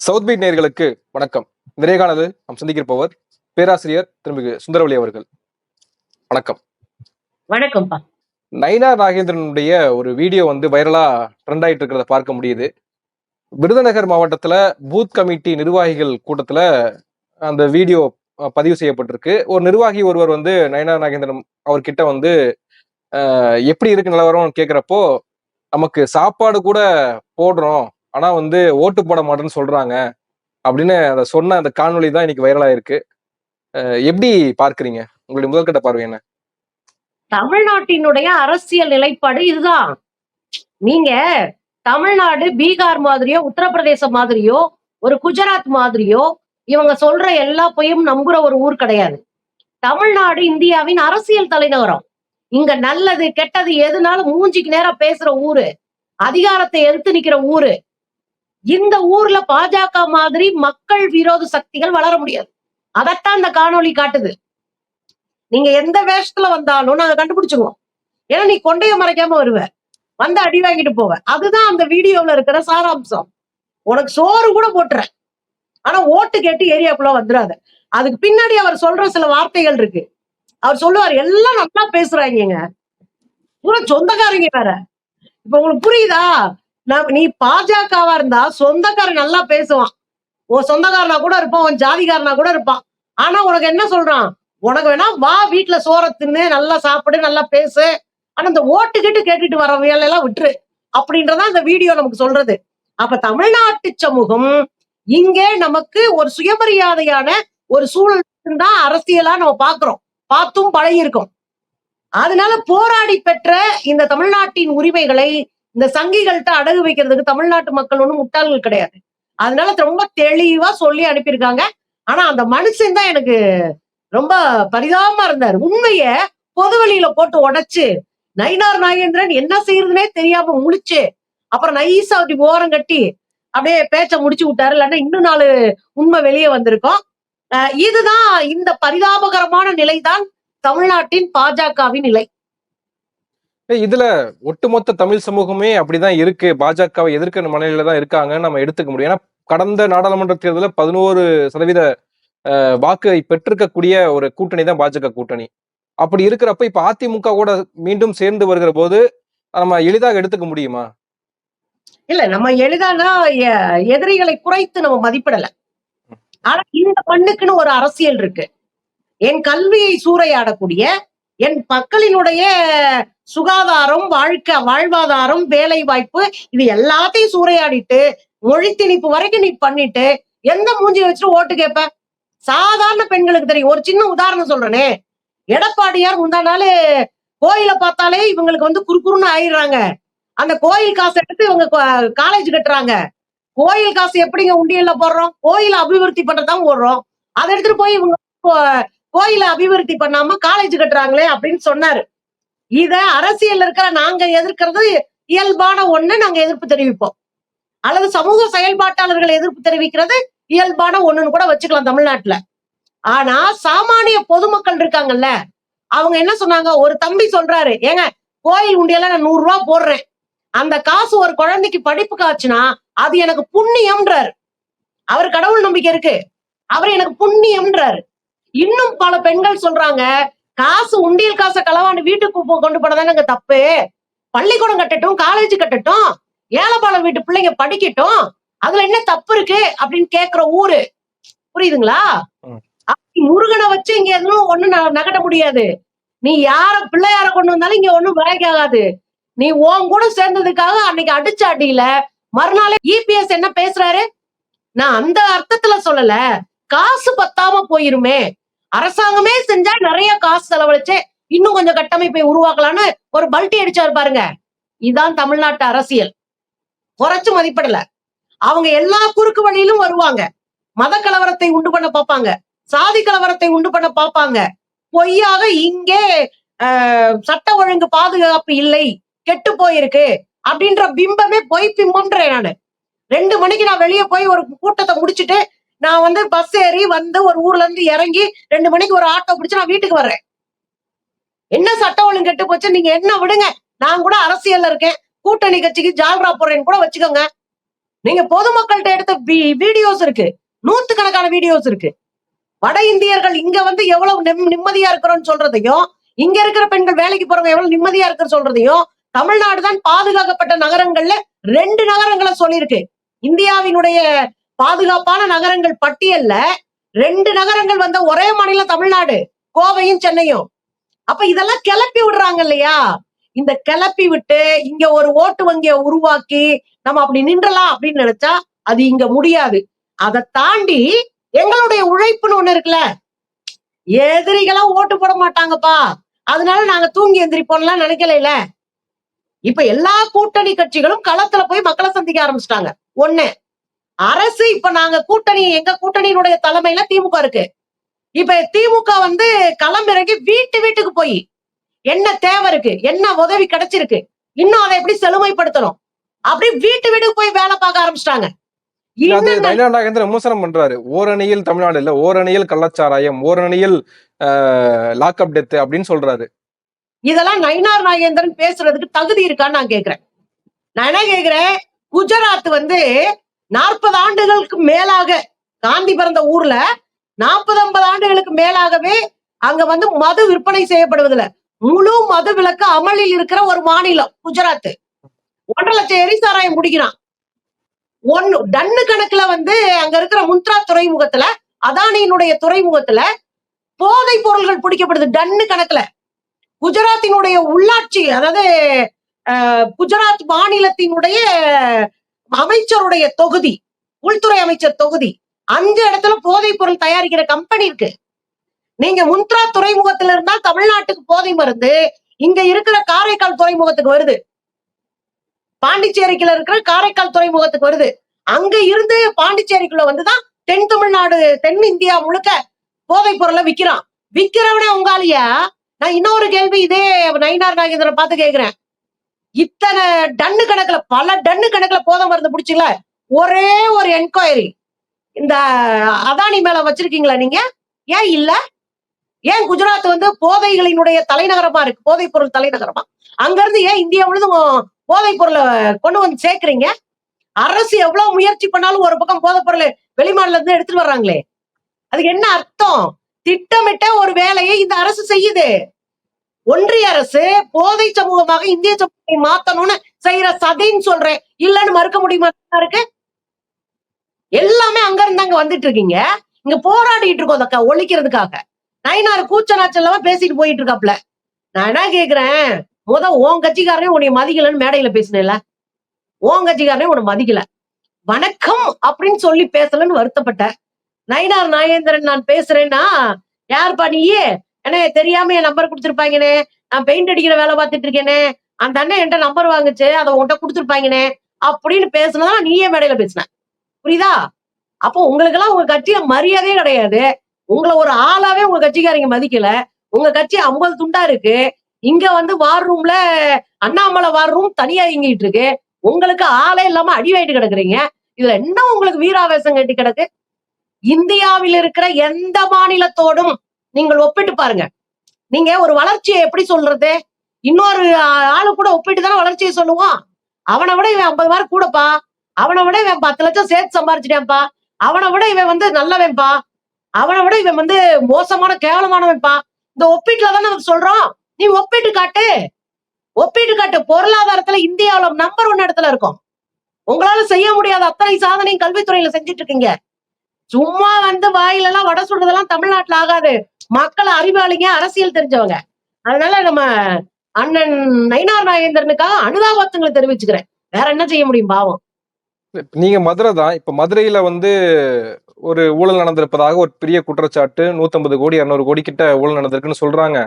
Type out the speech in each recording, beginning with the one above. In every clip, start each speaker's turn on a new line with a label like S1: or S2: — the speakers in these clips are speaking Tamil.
S1: சவுத் பீட் நேயர்களுக்கு வணக்கம். நிறைகானது நாம் சந்திக்கிறப்பவர் பேராசிரியர் திருமிகு சுந்தரவழி அவர்கள். வணக்கம்.
S2: வணக்கம்ப்பா.
S1: நைனா நாகேந்திரனுடைய ஒரு வீடியோ வந்து வைரலா ட்ரெண்ட் ஆயிட்டு இருக்கிறத பார்க்க முடியுது. விருதுநகர் மாவட்டத்துல பூத் கமிட்டி நிர்வாகிகள் கூட்டத்துல அந்த வீடியோ பதிவு செய்யப்பட்டிருக்கு. ஒரு நிர்வாகி ஒருவர் வந்து நயனா நாகேந்திரன் அவர்கிட்ட வந்து எப்படி இருக்கு நிலவரம் கேக்குறப்போ நமக்கு சாப்பாடு கூட போடுறோம். ஆனா வந்து ஓட்டு போட மாட்டேன்னு சொல்றாங்க அப்படின்னு அதை சொன்ன அந்த காணொளி தான் இன்னைக்கு வைரலா இருக்கு எப்படி பார்க்கறீங்க? உங்களுடைய முதல்கட்ட பார்வை என்ன?
S2: தமிழ்நாட்டினுடைய அரசியல் நிலைப்பாடு இதுதான். நீங்க தமிழ்நாடு பீகார் மாதிரியோ உத்தரப்பிரதேசம் மாதிரியோ ஒரு குஜராத் மாதிரியோ இவங்க சொல்ற எல்லா பொய்யும் நம்புற ஒரு ஊர் கிடையாது. தமிழ்நாடு இந்தியாவின் அரசியல் தலைநகரம். இங்க நல்லது கெட்டது எதுனாலும் மூஞ்சிக்கு நேரம் பேசுற ஊரு அதிகாரத்தை எதிர்த்து நிக்கிற ஊரு இந்த ஊர்ல பாஜக மாதிரி மக்கள் விரோத சக்திகள் வளர முடியாது. அதைத்தான் இந்த காணொளி காட்டுது. நீங்க எந்த வேஷத்துல வந்தாலும் நாங்க கண்டுபிடிச்சிருவோம் ஏன்னா நீ கொண்டைய மறைக்காம வருவ. வந்து அடி வாங்கிட்டு போவ. அதுதான் அந்த வீடியோல இருக்கிற சாராம்சம். உனக்கு சோறு கூட போட்டுறேன். ஆனா ஓட்டு கேட்டு ஏரியாக்குள்ள வந்துடாத. அதுக்கு பின்னாடி அவர் சொல்ற சில வார்த்தைகள் இருக்கு. அவர் சொல்லுவார் எல்லாம் நல்லா பேசுறாங்க பூரா சொந்தக்காரங்க வேற. இப்ப உங்களுக்கு புரியுதா? நீ பாஜகவா இருந்தா சொந்தக்காரன் நல்லா பேசுவான். உன் சொந்தக்காரனா கூட இருப்பான் உன் ஜாதிகாரனா கூட இருப்பான். ஆனா உனக்கு என்ன சொல்றான்? உனக்கு வேணா வா வீட்டுல சோற தின்னு நல்லா சாப்பிடு நல்லா பேசு. ஆனா இந்த ஓட்டு கிட்டு கேட்டுட்டு வர வேலையெல்லாம் விட்டுரு. அப்படின்றதான் இந்த வீடியோ நமக்கு சொல்றது. அப்ப தமிழ்நாட்டு சமூகம் இங்கே நமக்கு ஒரு சுயமரியாதையான ஒரு சூழல் தான் அரசியலா நம்ம பாக்குறோம். பார்த்தும் பழகி இருக்கோம் அதனால போராடி பெற்ற இந்த தமிழ்நாட்டின் உரிமைகளை இந்த சங்கிகள்கிட்ட அடகு வைக்கிறதுக்கு தமிழ்நாட்டு மக்கள் ஒன்றும் முட்டாள்கள் கிடையாது. அதனால ரொம்ப தெளிவா சொல்லி அனுப்பியிருக்காங்க. ஆனா அந்த மனுஷன் தான் எனக்கு ரொம்ப பரிதாபமா இருந்தார். உண்மைய பொது போட்டு உடைச்சு நயினார் நாகேந்திரன் என்ன செய்யறதுனே தெரியாம முழிச்சு அப்புறம் நைஸா அப்படி ஓரம் கட்டி அப்படியே பேச்ச முடிச்சு விட்டாரு. இல்லைன்னா இன்னும் நாலு உண்மை வெளியே வந்திருக்கோம். அஹ் இதுதான் இந்த பரிதாபகரமான நிலைதான் தமிழ்நாட்டின் பாஜகவின் நிலை.
S1: இதுல ஒட்டுமொத்த தமிழ் சமூகமே அப்படிதான் இருக்கு. பாஜகவை எதிர்க்கிற மனநிலையில தான் இருக்காங்கன்னு நம்ம எடுத்துக்க முடியும். ஏன்னா கடந்த நாடாளுமன்ற தேர்தலில் பதினோரு சதவீத வாக்கை பெற்றிருக்கக்கூடிய ஒரு கூட்டணி தான் பாஜக கூட்டணி. அப்படி இருக்கிறப்ப இப்ப அதிமுக கூட மீண்டும் சேர்ந்து வருகிற போது நம்ம எளிதாக எடுத்துக்க முடியுமா?
S2: இல்ல நம்ம எளிதானா எதிரிகளை குறைத்து நம்ம மதிப்பிடல. ஆனா இந்த மண்ணுக்குன்னு ஒரு அரசியல் இருக்கு. என் கல்வியை சூறையாடக்கூடிய என் மக்களினுடைய சுகாதாரம் வாழ்க்கை வாழ்வாதாரம் வேலை வாய்ப்பு இது எல்லாத்தையும் சூறையாடிட்டு மொழி திணிப்பு வரைக்கும் நீ பண்ணிட்டு எந்த மூஞ்சியை வச்சுட்டு ஓட்டு கேட்ப சாதாரண பெண்களுக்கு தெரியும். ஒரு சின்ன உதாரணம் சொல்றேனே. எடப்பாடியார் முந்தா நாள் கோயிலை பார்த்தாலே இவங்களுக்கு வந்து குறுக்குறுன்னு ஆயிடுறாங்க. அந்த கோயில் காசை எடுத்து இவங்க காலேஜ் கட்டுறாங்க. கோயில் காசு எப்படிங்க உண்டியல்ல போடுறோம்? கோயிலை அபிவிருத்தி பண்றதான் போடுறோம் அதை எடுத்துட்டு போய் இவங்க கோயிலை அபிவிருத்தி பண்ணாம காலேஜ் கட்டுறாங்களே அப்படின்னு சொன்னாரு. இத அரசியல் இருக்கிற நாங்க எதிர்க்கிறது இயல்பான ஒண்ணு நாங்க எதிர்ப்பு தெரிவிப்போம். அல்லது சமூக செயல்பாட்டாளர்கள் எதிர்ப்பு தெரிவிக்கிறது இயல்பான ஒண்ணுன்னு கூட வச்சுக்கலாம் தமிழ்நாட்டுல. ஆனா சாமானிய பொதுமக்கள் இருக்காங்கல்ல அவங்க என்ன சொன்னாங்க? ஒரு தம்பி சொல்றாரு ஏங்க கோயில் உண்டியெல்லாம் நான் நூறு ரூபா போடுறேன். அந்த காசு ஒரு குழந்தைக்கு படிப்புக்கு ஆச்சுன்னா அது எனக்கு புண்ணியம்ன்றாரு. அவர் கடவுள் நம்பிக்கை இருக்கு. அவர் எனக்கு புண்ணியம்ன்றாரு. இன்னும் பல பெண்கள் சொல்றாங்க காசு உண்டியல் காசை களவாண்டு வீட்டுக்கு கொண்டு போனதானங்க தப்பு? பள்ளிக்கூடம் கட்டட்டும் காலேஜ் கட்டட்டும் ஏழைப்பாளம் வீட்டு பிள்ளைங்க படிக்கட்டும் அதுல என்ன தப்பு இருக்கு? அப்படின்னு கேக்குற ஊரு. புரியுதுங்களா. அப்படி முருகனை வச்சு இங்க எதுவும் ஒண்ணு நகட்ட முடியாது. நீ யார பிள்ளையார கொண்டு வந்தாலும் இங்க ஒண்ணும் வேலைக்கு ஆகாது. நீ உன் கூட சேர்ந்ததுக்காக அன்னைக்கு அடிச்ச அடியில மறுநாளே இபிஎஸ் என்ன பேசுறாரு? நான் அந்த அர்த்தத்துல சொல்லல. காசு பத்தாம போயிருமே. அரசாங்கமே செஞ்சா நிறைய காசு செலவழிச்சு இன்னும் கொஞ்சம் கட்டமைப்பை உருவாக்கலாம்னு ஒரு பல்ட்டி அடிச்சாரு பாருங்க. இதுதான் தமிழ்நாட்டு அரசியல். குறைச்சு மதிப்பிடல. அவங்க எல்லா குறுக்கு வழியிலும் வருவாங்க. மத கலவரத்தை உண்டு பண்ண பார்ப்பாங்க. சாதி கலவரத்தை உண்டு பண்ண பார்ப்பாங்க. பொய்யாக இங்கே ஆஹ், சட்ட ஒழுங்கு பாதுகாப்பு இல்லை கெட்டு போயிருக்கு அப்படின்ற பிம்பமே பொய் பிம்பம்ன்றேன் நானு. ரெண்டு மணிக்கு நான் வெளியே போய் ஒரு கூட்டத்தை முடிச்சுட்டு நான் வந்து பஸ் ஏறி வந்து ஒரு ஊர்ல இருந்து இறங்கி ரெண்டு மணிக்கு ஒரு ஆட்டோ பிடிச்சு நான் வீட்டுக்கு வர்றேன். என்ன சட்டம் ஒழுங்கு கெட்டு போச்சு? நீங்க என்ன விடுங்க. நான் கூட அரசியல்ல இருக்கேன். கூட்டணி கட்சிக்கு ஜால்ரா போடுறேன்னு கூட வச்சுக்கோங்க. நீங்க பொதுமக்கள்கிட்ட எடுத்த வீடியோஸ் இருக்கு. நூத்துக்கணக்கான வீடியோஸ் இருக்கு. வட இந்தியர்கள் இங்க வந்து எவ்வளவு நிம்மதியா இருக்கிறோம்னு சொல்றதையும் இங்க இருக்கிற பெண்கள் வேலைக்கு போறவங்க எவ்வளவு நிம்மதியா இருக்கிற சொல்றதையும் தமிழ்நாடு தான் பாதுகாக்கப்பட்ட நகரங்கள்ல ரெண்டு நகரங்களை சொல்லியிருக்கு. இந்தியாவினுடைய பாதுகாப்பான நகரங்கள் பட்டியல்ல ரெண்டு நகரங்கள் வந்த ஒரே மாநிலம் தமிழ்நாடு கோவையும் சென்னையும். அப்ப இதெல்லாம் கிளப்பி விடுறாங்க இல்லையா? இந்த கிளப்பி விட்டு இங்க ஒரு ஓட்டு வங்கியை உருவாக்கி நம்ம அப்படி நின்றலாம் அப்படின்னு நினைச்சா அது இங்க முடியாது. அதை தாண்டி எங்களுடைய உழைப்புன்னு ஒண்ணு இருக்குல்ல எதிரிகளா ஓட்டு போட மாட்டாங்கப்பா. அதனால நாங்க தூங்கி எந்திரிப்போம்லாம் நினைக்கல இப்ப எல்லா கூட்டணி கட்சிகளும் களத்துல போய் மக்களை சந்திக்க ஆரம்பிச்சிட்டாங்க. ஒண்ணு அரசு இப்ப நாங்க கூட்டணி எங்க கூட்டணியினுடைய தலைமையில திமுக இருக்கு. இப்ப திமுக வந்து களம் இறங்கி வீட்டு வீட்டுக்கு போய் என்ன தேவை இருக்கு என்ன உதவி கிடைச்சிருக்கு இன்னும் அதை எப்படி செழுமைப்படுத்தணும்? அப்படி வீட்டு வீட்டுக்கு போய் வேலை பார்க்க ஆரம்பிச்சிட்டாங்க.
S1: விமர்சனம் பண்றாரு. ஓரணியில் தமிழ்நாடு இல்ல ஓரணியில் கள்ளச்சாராயம் ஓரணியில் லாக்அப் டெத் அப்படின்னு சொல்றாரு.
S2: இதெல்லாம் நயினார் நாகேந்திரன் பேசுறதுக்கு தகுதி இருக்கான்னு நான் கேக்குறேன். நான் என்ன கேக்குறேன்? குஜராத் வந்து நாற்பது ஆண்டுகளுக்கு மேலாக காந்தி பிறந்த ஊர்ல நாற்பது ஐம்பது ஆண்டுகளுக்கு மேலாகவே அங்க வந்து மது விற்பனை செய்யப்படுவதில்ல. முழு மது விலக்கு அமலில் இருக்கிற ஒரு மாநிலம் குஜராத். ஒன்றரை லட்சம் எரிசாராயம் குடிக்கிறான். ஒன்னு டன்னு கணக்குல வந்து அங்க இருக்கிற முந்த்ரா துறைமுகத்துல அதானியினுடைய துறைமுகத்துல போதை பொருள்கள் பிடிக்கப்படுது டன்னு கணக்குல. குஜராத்தினுடைய உள்ளாட்சி அதாவது குஜராத் மாநிலத்தினுடைய அமைச்சருடைய தொகுதி உள்துறை அமைச்சர் தொகுதி அஞ்சு இடத்துல போதைப் பொருள் தயாரிக்கிற கம்பெனி இருக்கு. நீங்க முந்த்ரா துறைமுகத்துல இருந்தா தமிழ்நாட்டுக்கு போதை மருந்து இங்க இருக்கிற காரைக்கால் துறைமுகத்துக்கு வருது. பாண்டிச்சேரிக்குள்ள இருக்கிற காரைக்கால் துறைமுகத்துக்கு வருது. அங்க இருந்து பாண்டிச்சேரிக்குள்ள வந்துதான் தென் தமிழ்நாடு தென் இந்தியா முழுக்க போதைப் பொருளை விக்கிறான். விக்கிறவனே உங்காலியா நான் இன்னொரு கேள்வி இதே நயினார் நாகேந்திரன் பார்த்து கேக்குறேன் இத்தனை டன்னு கணக்குல பல டன்னு கணக்குல போதை மருந்து பிடிச்சில ஒரே ஒரு என்கொயரி இந்த அதானி மேல வச்சிருக்கீங்களா நீங்க? ஏன் இல்ல? ஏன் குஜராத் வந்து போதைகளினுடைய தலைநகரமா இருக்கு? போதைப் பொருள் தலைநகரமா? அங்க இருந்து ஏன் இந்தியா முழுதும் போதைப் பொருளை கொண்டு வந்து சேர்க்கறீங்க? அரசு எவ்வளவு முயற்சி பண்ணாலும் ஒரு பக்கம் போதைப் பொருள் வெளிமாநில இருந்து எடுத்துட்டு வர்றாங்களே. அதுக்கு என்ன அர்த்தம்? திட்டமிட்ட ஒரு வேலையை இந்த அரசு செய்யுது. ஒன்றிய அரசு போதை சமூகமாக இந்திய சமூகத்தை மாத்தணும்னு செய்யற சதைன்னு சொல்றேன். இல்லன்னு மறுக்க முடியுமா? இருக்கு? எல்லாமே அங்க இருந்து அங்க வந்துட்டு இருக்கீங்க. இங்க போராடிட்டு இருக்கோம் அதை ஒழிக்கிறதுக்காக. நயினார் கூச்ச நாச்சல்லாம பேசிட்டு போயிட்டு இருக்காப்ல. நான் என்ன கேக்குறேன்? முத உன் கட்சிக்காரனே உன்னை மதிக்கலன்னு மேடையில பேசினேல உன் கட்சிக்காரனே உன்னை மதிக்கல. வணக்கம் அப்படின்னு சொல்லி பேசலன்னு வருத்தப்பட்ட. நயினார் நாகேந்திரன் நான் பேசுறேன்னா யார் நீயே? என்ன தெரியாம என் நம்பர் கொடுத்துருப்பாங்கனே நான் பெயிண்ட் அடிக்கிற வேலை பார்த்துட்டு இருக்கேனே. அந்த அண்ணன் என்கிட்ட நம்பர் வாங்குச்சு அதை உன்கிட்ட கொடுத்துருப்பாங்கனே அப்படின்னு பேசுனதா நீயே மேடையில பேசின. புரியுதா? அப்போ உங்களுக்கு எல்லாம் உங்க கட்சியில மரியாதையே கிடையாது. உங்களை ஒரு ஆளாவே உங்க கட்சிக்காரங்க மதிக்கல. உங்க கட்சி ஐம்பது துண்டா இருக்கு. இங்க வந்து வார் ரூம்ல அண்ணாமலை வார் ரூம் தனியா இயங்கிட்டு இருக்கு. உங்களுக்கு ஆளே இல்லாம அடி வாங்கிட்டு கிடக்குறீங்க. இதுல என்ன உங்களுக்கு வீராவேசம் கட்டி கிடக்கு? இந்தியாவில் இருக்கிற எந்த மாநிலத்தோடும் நீங்கள் ஒப்பிட்டு பாருங்க. நீங்க ஒரு வளர்ச்சியை எப்படி சொல்றது? இன்னொரு ஆளு கூட ஒப்பிட்டு தானே வளர்ச்சியை சொல்லுவோம் அவனை விட இவன் ஐம்பது மார்க் கூடப்பா. அவனை விட இவன் பத்து லட்சம் சேர்த்து சம்பாரிச்சிட்டான்ப்பா. அவனை விட இவன் வந்து நல்லவன்பா அவனை விட இவன் வந்து மோசமான கேவலமானவன்பா இந்த ஒப்பீட்டுல தான் நம்ம சொல்றோம். நீ ஒப்பிட்டு காட்டு. ஒப்பிட்டு காட்டு பொருளாதாரத்துல இந்தியாவில நம்பர் ஒன் இடத்துல இருக்கும். உங்களால செய்ய முடியாத அத்தனை சாதனையும் கல்வித்துறையில செஞ்சுட்டு இருக்கீங்க. சும்மா வந்து வாயில எல்லாம் வடை சுடுறதெல்லாம் தமிழ்நாட்டுல ஆகாது. மக்கள் அறிவாளிங்க அரசியல் தெரிஞ்சவங்க. அதனால நம்ம அண்ணன் நயினார் நாகேந்திரனுக்காக அனுதாபத்துங்களை தெரிவிச்சுக்கிறேன். வேற என்ன செய்ய முடியும் பாவம்.
S1: நீங்க மதுரை தான் இப்ப மதுரையில வந்து ஒரு ஊழல் நடந்திருப்பதாக ஒரு பெரிய குற்றச்சாட்டு 150 கோடி 200 கோடி கிட்ட ஊழல் நடந்திருக்குன்னு சொல்றாங்க.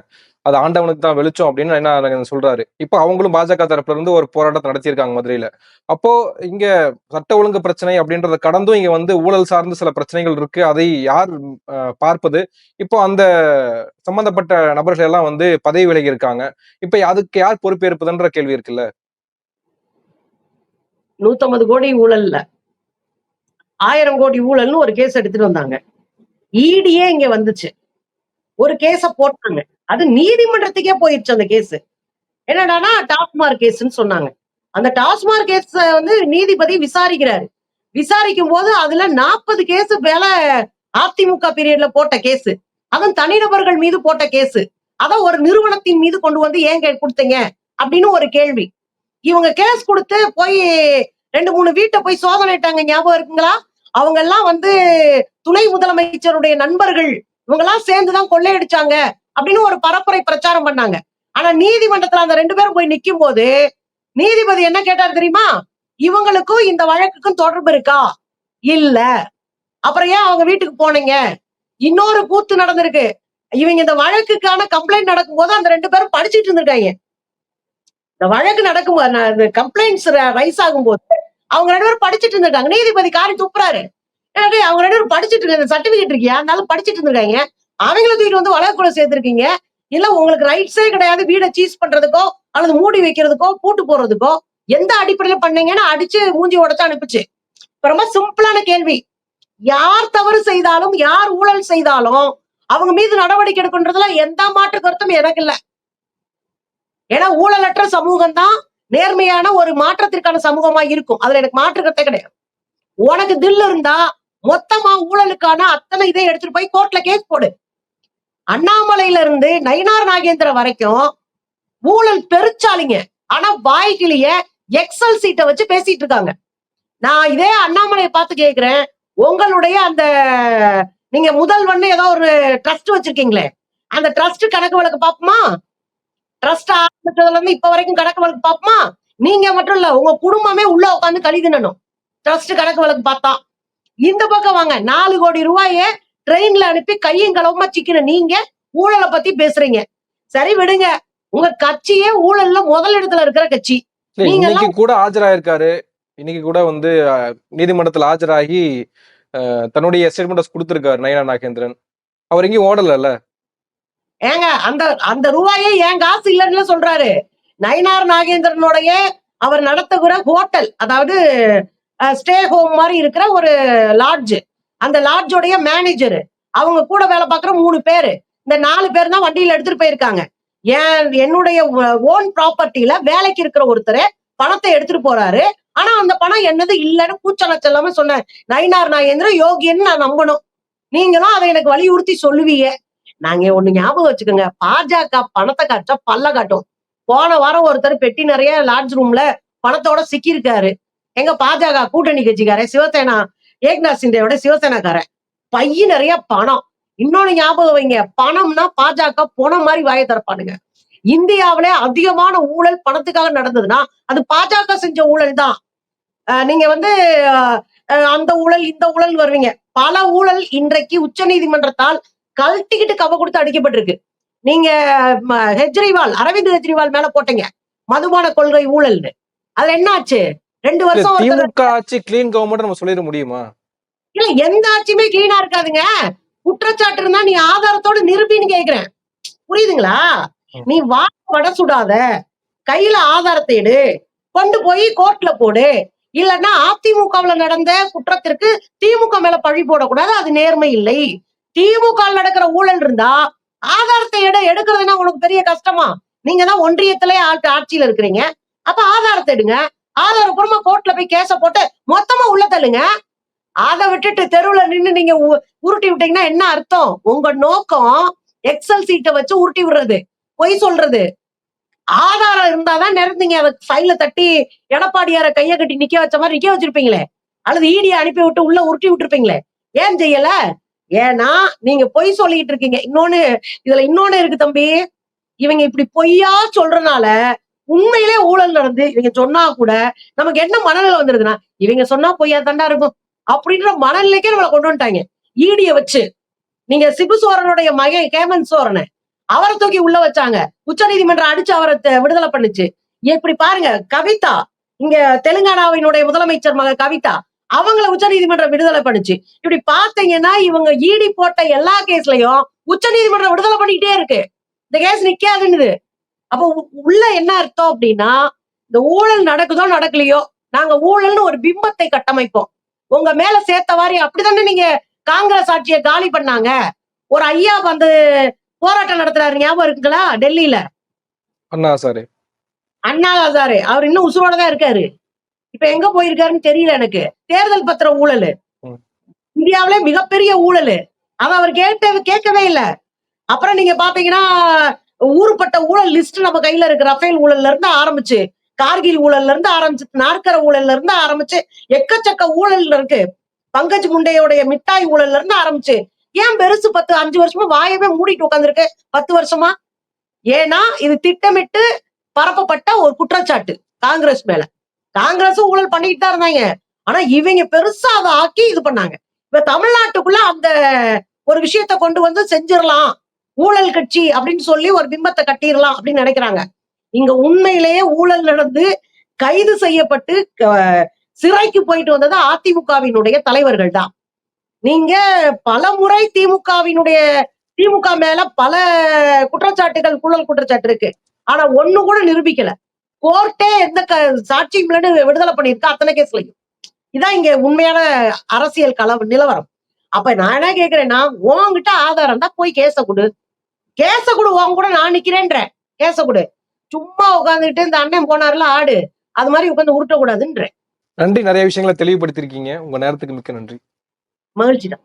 S1: அது ஆண்டவனுக்கு தான் வெளிச்சம் அப்படின்னு என்ன சொல்றாரு. இப்போ அவங்களும் பாஜக தரப்புல இருந்து ஒரு போராட்டத்தை நடத்தியிருக்காங்க மதுரையில. அப்போ இங்க சட்ட ஒழுங்கு பிரச்சனை அப்படின்றத கடந்தும் இங்க வந்து ஊழல் சார்ந்து சில பிரச்சனைகள் இருக்கு. அதை யார் பார்ப்பது? இப்போ அந்த சம்பந்தப்பட்ட நபர்கள் எல்லாம் வந்து பதவி விலகி இருக்காங்க. இப்ப அதுக்கு யார் பொறுப்பேற்பதுன்ற கேள்வி இருக்குல்ல?
S2: நூத்தம்பது கோடி ஊழல்ல. ஆயிரம் கோடி ஊழல்னு ஒரு கேஸ் எடுத்துட்டு வந்தாங்க. ஈடியே இங்க வந்துச்சு. ஒரு கேஸ போட்டாங்க. அது நீதிமன்றத்துக்கே போயிடுச்சு அந்த கேஸ் என்னடானா டாஸ்மார்க் கேஸ்ன்னு சொன்னாங்க. அந்த டாஸ்மார்க் கேஸ் வந்து நீதிபதி விசாரிக்கிறாரு. விசாரிக்கும் போது அதுல நாற்பது கேஸ் மேல அதிமுக பீரியட்ல போட்ட கேஸ் அதுவும் தனிநபர்கள் மீது போட்ட கேஸ் அத ஒரு நிறுவனத்தின் மீது கொண்டு வந்து ஏன் கே- கொடுத்தீங்க? அப்படின்னு ஒரு கேள்வி. இவங்க கேஸ் கொடுத்து போய் ரெண்டு மூணு வீட்டை போய் சோதனைட்டாங்க ஞாபகம் இருக்குங்களா? அவங்க எல்லாம் வந்து துணை முதலமைச்சருடைய நண்பர்கள். இவங்க எல்லாம் சேர்ந்துதான் கொள்ளையடிச்சாங்க அப்படின்னு ஒரு பரப்புரை பிரச்சாரம் பண்ணாங்க. ஆனா நீதிமன்றத்துல அந்த ரெண்டு பேரும் போய் நிக்கும் போது நீதிபதி என்ன கேட்டார் தெரியுமா? இவங்களுக்கும் இந்த வழக்குக்கும் தொடர்பு இருக்கா? இல்ல. அப்புறம் ஏன் அவங்க வீட்டுக்கு போனீங்க? இன்னொரு கூத்து நடந்திருக்கு. இவங்க இந்த வழக்குக்கான கம்ப்ளைண்ட் நடக்கும் போது அந்த ரெண்டு பேரும் படிச்சிட்டு இருந்திருக்காங்க இந்த வழக்கு நடக்கும் கம்ப்ளைண்ட்ஸ் ரைஸ் ஆகும் போது அவங்க ரெண்டு பேரும் படிச்சுட்டு இருந்திருக்காங்க. நீதிபதி காரி துப்புறாரு. அவங்க ரெண்டு பேரும் படிச்சுட்டு இருக்க சர்டிபிகேட் இருக்கியா? அதனால படிச்சுட்டு இருந்திருக்காங்க. அவங்கள தூக்கிட்டு வந்து வழக்குள்ள சேர்த்திருக்கீங்க. இல்ல உங்களுக்கு ரைட்ஸே கிடையாது. வீடை சீஸ் பண்றதுக்கோ அல்லது மூடி வைக்கிறதுக்கோ பூட்டு போடுறதுக்கோ எந்த அடிப்படையில பண்ணீங்கன்னு அடிச்சு மூஞ்சி உடச்சு அனுப்பிச்சு. இப்ப ரொம்ப சிம்பிளான கேள்வி. யார் தவறு செய்தாலும் யார் ஊழல் செய்தாலும் அவங்க மீது நடவடிக்கை எடுக்கின்றதுல எந்த மாற்று கருத்தும் எனக்கு இல்ல. ஏன்னா ஊழலற்ற சமூகம் தான் நேர்மையான ஒரு மாற்றத்திற்கான சமூகமா இருக்கும். அதுல எனக்கு மாற்று கருத்தே கிடையாது. உனக்கு தில் இருந்தா மொத்தமா ஊழலுக்கான அத்தனை இதை எடுத்துட்டு போய் கோர்ட்ல கேஸ் போடு. அண்ணாமலையில இருந்து நயினார் நாகேந்திர வரைக்கும் ஊழல் பெருச்சாலிங்க ஆனா வாய்க்கிலேய எக்ஸல் சீட்டை வச்சு பேசிட்டு இருக்காங்க. நான் இதே அண்ணாமலையை பார்த்து கேக்குறேன். உங்களுடைய அந்த நீங்க முதல்வன்னு ஏதோ ஒரு ட்ரஸ்ட் வச்சிருக்கீங்களே. அந்த ட்ரஸ்ட் கணக்கு வழக்கு பாப்போமா ட்ரஸ்ட் ஆரம்பிச்சதுல இருந்து இப்ப வரைக்கும் கணக்கு வழக்கு பாப்போமா நீங்க மட்டும் இல்ல உங்க குடும்பமே உள்ள உட்காந்து கழி தின்னணும். ட்ரஸ்ட் கணக்கு வழக்கு பார்த்தா. இந்த பக்கம் வாங்க நாலு கோடி ரூபாய ட்ரெயின்ல அனுப்பி கையும் களவுமா சிக்கின நீங்க ஊழலை பத்தி பேசுறீங்க. சரி விடுங்க. உங்க கட்சியே ஊழல்ல முதல் இடத்துல இருக்கிற கட்சி.
S1: இன்னைக்கு கூட ஆஜராயிருக்காரு. இன்னைக்கு கூட வந்து நீதிமன்றத்துல ஆஜராகி தன்னுடைய ஸ்டேட்மெண்ட்ஸ் கொடுத்திருக்காரு நயனா நாகேந்திரன். அவர் எங்கேயும் ஓடல
S2: ஏங்க அந்த அந்த ரூபாயே ஏன் காசு இல்லைன்னு சொல்றாரு. நயனார் நாகேந்திரனுடைய அவர் நடத்துகிற ஹோட்டல் அதாவது ஸ்டே ஹோம் மாதிரி இருக்கிற ஒரு லாட்ஜ். அந்த லாட்ஜோடைய மேனேஜர். அவங்க கூட வேலை பார்க்குற மூணு பேரு. இந்த நாலு பேர் தான் வண்டியில எடுத்துட்டு போயிருக்காங்க. ஏன் என்னுடைய ஓன் ப்ராப்பர்ட்டியில வேலைக்கு இருக்கிற ஒருத்தர் பணத்தை எடுத்துட்டு போறாரு. ஆனா அந்த பணம் என்னது இல்லைன்னு கூச்சலச்சல்லாம சொன்னேன். நயினார் நாகேந்திரன் யோகின்னு நான் நம்பணும். நீங்களும் அதை எனக்கு வலியுறுத்தி சொல்லுவீங்க. நாங்க ஒண்ணு ஞாபகம் வச்சுக்கோங்க. பாஜக பணத்தை காட்டா பல்ல காட்டும். போன வாரம் ஒருத்தர் பெட்டி நிறைய லாட்ஜ் ரூம்ல பணத்தோட சிக்கியிருக்காரு. எங்க பாஜக கூட்டணி கட்சிக்காரன் சிவசேனா ஏக்நாத் சிண்டேயோட சிவசேனாக்காரன். பைய நிறைய பணம். இன்னொன்னு ஞாபகம் வைங்க பணம்னா பாஜக பணம் மாதிரி வாயை திறப்பானுங்க. இந்தியாவில அதிகமான ஊழல் பணத்துக்காக நடந்ததுன்னா அது பாஜக செஞ்ச ஊழல் தான். நீங்க வந்து அஹ், அந்த ஊழல் இந்த ஊழல் வருவீங்க. பல ஊழல் இன்றைக்கு உச்ச நீதிமன்றத்தால் கழட்டிக்கிட்டு கவ கொடுத்து அடிக்கப்பட்டிருக்கு. நீங்க ம, கெஜ்ரிவால் அரவிந்த் கெஜ்ரிவால் மேல போட்டீங்க. மதுபான கொள்கை ஊழல்னு. அதுல என்ன ஆச்சு? ரெண்டு வருஷம்
S1: திமுக ஆட்சி கிளீன் கவர்மெண்ட் நம்ம சொல்லிட முடியுமா?
S2: இல்ல எந்த ஆட்சியுமே கிளீனா இருக்காதுங்க. குற்றச்சாட்டு இருந்தா நீ ஆதாரத்தோட நிரூபின்னு கேக்குறேன். புரியுதுங்களா. நீ வா வட சுடாத. கையில ஆதாரத்தை எடு. கொண்டு போய் கோர்ட்ல போடு. இல்லன்னா அதிமுகவுல நடந்த குற்றத்திற்கு திமுக மேல பழி போடக்கூடாது. அது நேர்மை இல்லை. திமுக நடக்கிற ஊழல் இருந்தா ஆதாரத்தை எடு எடுக்கிறதுனா உனக்கு பெரிய கஷ்டமா? நீங்க தான் ஒன்றியத்திலே ஆட்சியில இருக்கிறீங்க. அப்ப ஆதாரத்தை எடுங்க. ஆதாரப்பூர்வமா கோர்ட்ல போய் கேஸ போட்டு மொத்தமா உள்ள தள்ளுங்க. அதை விட்டுட்டு தெருவுல நின்னு நீங்க உருட்டி விட்டீங்கன்னா என்ன அர்த்தம்? உங்க நோக்கம் எக்ஸல் சீட்டை வச்சு உருட்டி விடுறது. பொய் சொல்றது. ஆதாரம் இருந்தாதான் நிறந்தீங்க அதை ஃபைல தட்டி எடப்பாடியார கைய கட்டி நிக்க வச்ச மாதிரி நிக்க வச்சிருப்பீங்களே. அல்லது ஈடியை அனுப்பி விட்டு உள்ள உருட்டி விட்டுருப்பீங்களே. ஏன் செய்யல? ஏன்னா நீங்க பொய் சொல்லிட்டு இருக்கீங்க. இன்னொன்னு இதுல இன்னொன்னு இருக்கு தம்பி. இவங்க இப்படி பொய்யா சொல்றனால உண்மையிலே ஊழல் நடந்து இவங்க சொன்னா கூட நமக்கு என்ன மனநிலை வந்துருதுன்னா இவங்க சொன்னா பொய்யா தாண்டா இருக்கும். அப்படின்ற மனநிலைக்கே நம்மளை கொண்டு வந்துட்டாங்க. ஈடிய வச்சு. நீங்க சிபு சோரனுடைய மகன் கேமன் சோரனை அவரை தூக்கி உள்ள வச்சாங்க. உச்ச நீதிமன்றம் அடிச்சு அவரை விடுதலை பண்ணுச்சு. இப்படி பாருங்க கவிதா இங்க தெலுங்கானாவினுடைய முதலமைச்சர் மக கவிதா அவங்கள உச்ச நீதிமன்றம் விடுதலை பண்ணுச்சு. இப்படி பாத்தீங்கன்னா இவங்க ஈடி போட்ட எல்லா கேஸ்லயும் உச்ச நீதிமன்றம் விடுதலை பண்ணிக்கிட்டே இருக்கு. இந்த கேஸ் நிக்காதுன்னுது. அப்போ உள்ள என்ன அர்த்தம் அப்படின்னா இந்த ஊழல் நடக்குதோ நடக்கலையோ நாங்க ஊழல்னு ஒரு பிம்பத்தை கட்டமைப்போம். உங்க மேல சேர்த்த வாரி அப்படித்தானே நீங்க காங்கிரஸ் ஆட்சியை காலி பண்ணாங்க? ஒரு ஐயா வந்து போராட்டம் நடத்துறாரு ஞாபகம் இருக்குங்களா? டெல்லியில.
S1: அண்ணா சார்
S2: அண்ணா ஹசாரே அவர் இன்னும் உசுரோட தான் இருக்காரு. இப்ப எங்க போயிருக்காருன்னு தெரியல எனக்கு. தேர்தல் பத்திர ஊழல். இந்தியாவிலே மிகப்பெரிய ஊழல். அத அவர் கேட்ட கேட்கவே இல்ல. அப்புறம் நீங்க பாத்தீங்கன்னா ஊருப்பட்ட ஊழல் லிஸ்ட் நம்ம கையில இருக்கு. ரஃபேல் ஊழல்ல இருந்து ஆரம்பிச்சு கார்கில் ஊழல்ல இருந்து ஆரம்பிச்சு நாற்கர ஊழல்ல இருந்து ஆரம்பிச்சு எக்கச்சக்க ஊழல் இருக்கு. பங்கஜ் முண்டையோடைய மிட்டாய் ஊழல்ல இருந்து ஆரம்பிச்சு. ஏன் பெருசு பத்து அஞ்சு வருஷமா வாயவே மூடிட்டு உட்காந்துருக்கு பத்து வருஷமா? ஏன்னா இது திட்டமிட்டு பரப்பப்பட்ட ஒரு குற்றச்சாட்டு காங்கிரஸ் மேல. காங்கிரஸும் ஊழல் பண்ணிட்டு தான் இருந்தாங்க. ஆனா இவங்க பெருசா அதை ஆக்கி இது பண்ணாங்க. இப்ப தமிழ்நாட்டுக்குள்ள அந்த ஒரு விஷயத்த கொண்டு வந்து செஞ்சிடலாம். ஊழல் கட்சி அப்படின்னு சொல்லி ஒரு பிம்பத்தை கட்டிடலாம் அப்படின்னு நினைக்கிறாங்க. இங்க உண்மையிலேயே ஊழல் நடந்து கைது செய்யப்பட்டு சிறைக்கு போயிட்டு வந்தது அதிமுகவினுடைய தலைவர்கள் தான். நீங்க பல முறை திமுகவினுடைய திமுக மேல பல குற்றச்சாட்டுகள் ஊழல் குற்றச்சாட்டு இருக்கு. ஆனா ஒண்ணு கூட நிரூபிக்கல. கோர்ட்டே எந்த சாட்சியும் இல்லைன்னு விடுதலை பண்ணிருக்கு அத்தனை கேஸ்லயும். இதான் இங்க உண்மையான அரசியல் கல நிலவரம். அப்ப நான் என்ன கேக்குறேன்னா உன்கிட்ட ஆதாரம் தான் போய் கேஸ கொடு. கேஸ கொடு உன் கூட நான் நிக்கிறேன்றேன் கேஸ கொடு. சும்மா உட்காந்துக்கிட்டு இந்த அண்ணன் போனார்ல ஆடு. அது மாதிரி உட்காந்து உருட்டக்கூடாதுன்றேன்
S1: நன்றி. நிறைய விஷயங்களை தெளிவுபடுத்திருக்கீங்க உங்க நேரத்துக்கு மிக்க நன்றி.
S2: மகிழ்ச்சி தான்